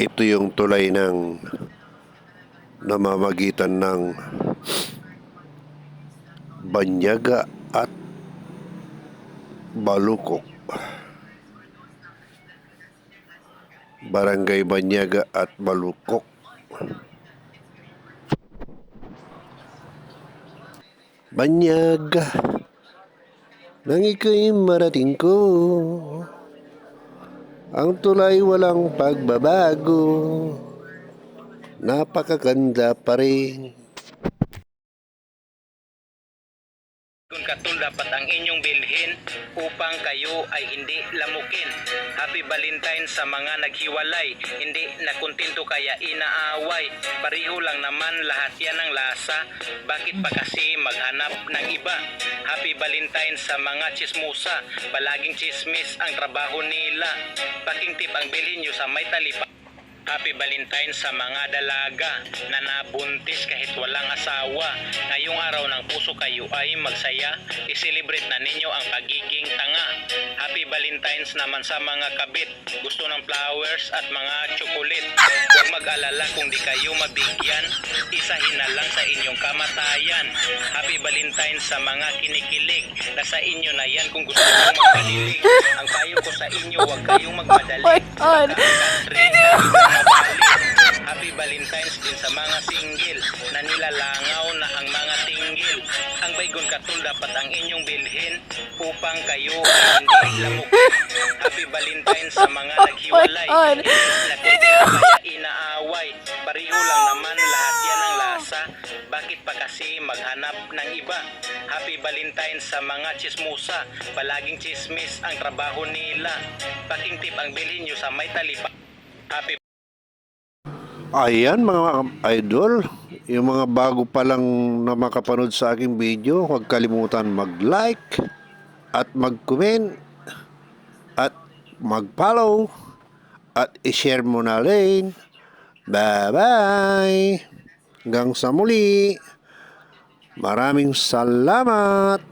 Ito yung tulay ng namamagitan ng Banyaga at Balukok. Barangay Banyaga at Balukok. Banyaga nang ika'y marating ko ang tulay walang pagbabago. Napakaganda pa rin Katul dapat ang inyong bilhin upang kayo ay hindi lamukin. Happy Valentine sa mga naghiwalay, hindi nakontento kaya inaaway. Pareho lang naman lahat yan ng lasa, bakit pa kasi maghanap ng iba? Happy Valentine sa mga chismusa, palaging chismis ang trabaho nila. Paking tip ang bilhin nyo sa may talipa. Happy Valentine sa mga dalaga na nabuntis kahit walang asawa. Ngayong araw ng puso kayo ay magsaya. I-celebrate na ninyo ang pagiging tanga. Happy Valentines naman sa mga kabit. Gusto ng flowers at mga chocolate. Huwag mag-alala kung di kayo mabigyan. Isahin na lang sa inyong kamatayan. Happy Valentines sa mga kinikilig. Nasa inyo na yan kung gusto mong magpalilig. Ang payo ko sa inyo, huwag kayong magmadali. my God. Happy Valentine's din sa mga single na nilalangaw na ang mga tinggil. Ang baygon katul dapat ang inyong bilhin upang kayo ay hindi lamok. Happy Valentine's sa mga naghiwalay. Oh God. Hindi kaya inaaway. Pareho lang naman lahat yan ang lasa. Bakit pa kasi maghanap ng iba? Happy Valentine's sa mga chismusa. Palaging chismis ang trabaho nila. Paking tip ang bilhin nyo sa may talipa. Happy Ayan mga idol, yung mga bago pa lang na makapanood sa aking video, huwag kalimutan mag-like at mag-comment at mag-follow at i-share mo na rin. Bye-bye! Hanggang sa muli. Maraming salamat!